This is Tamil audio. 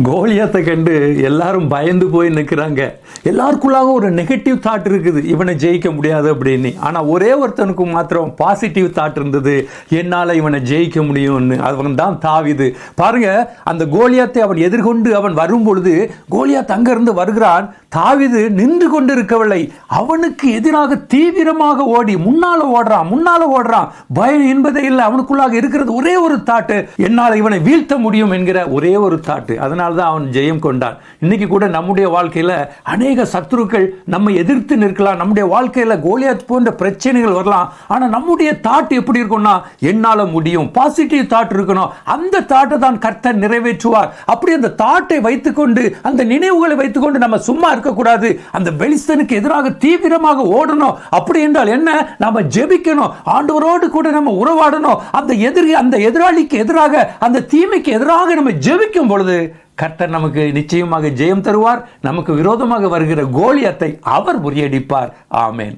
கோலியாத்தை கண்டு எல்லாரும் பயந்து போய் நிற்கிறாங்க எல்லாருக்குள்ளாக ஒரு நெகட்டிவ் தாட் இருக்குது. இவனை ஜெயிக்க முடியாது அப்படின்னு. ஆனால் ஒரே ஒருத்தனுக்கு மாத்திரம் பாசிட்டிவ் தாட் இருந்தது. என்னால் இவனை ஜெயிக்க முடியும்னு. அவன் தான் தாவிது. பாருங்க அந்த கோலியாத்தை அவன் எதிர்கொண்டு அவன் வரும் பொழுது கோலியாத் அங்கிருந்து வருகிறான். தாவிது நின்று கொண்டு இருக்கவில்லை அவனுக்கு எதிராக தீவிரமாக ஓடி முன்னால ஓடுறான் முன்னால ஓடுறான். பயம் என்பதே இல்லை. அவனுக்குள்ளாக இருக்கிறது ஒரே ஒரு தாட்டு என்னால் இவனை வீழ்த்த முடியும் என்கிற ஒரே ஒரு தாட்டு அதனால் தான் அவன் ஜெயம் கொண்டான். இன்னைக்கு கூட நம்முடைய வாழ்க்கையில் அநேக சத்ருக்கள் நம்ம எதிர்த்து நிற்கலாம். நம்முடைய வாழ்க்கையில் கோலியாத் போன்ற பிரச்சனைகள் வரலாம். ஆனால் நம்முடைய தாட் எப்படி இருக்கும்னா என்னால் முடியும். பாசிட்டிவ் தாட் இருக்கணும். அந்த தாட்டை தான் கர்த்தர் நிறைவேற்றுவார். அப்படி அந்த தாட்டை வைத்துக்கொண்டு அந்த நினைவுகளை வைத்துக்கொண்டு நம்ம சும்மா இருக்கக்கூடாது. அந்த பெலிஸ்தனுக்கு எதிராக தீவிரமாக ஓடணும். அப்படி என்றால் என்ன? நாம ஜெபிக்கணும். ஆண்டவரோடு கூட நம்ம உறவாடணும். அந்த எதிரி அந்த எதிராளிக்கு எதிராக அந்த தீமைக்கு எதிராக நம்ம ஜெபிக்கும் பொழுது கர்த்தர் நமக்கு நிச்சயமாக ஜெயம் தருவார் நமக்கு விரோதமாக வருகிற கோலியத்தை அவர் முறியடிப்பார். ஆமேன்.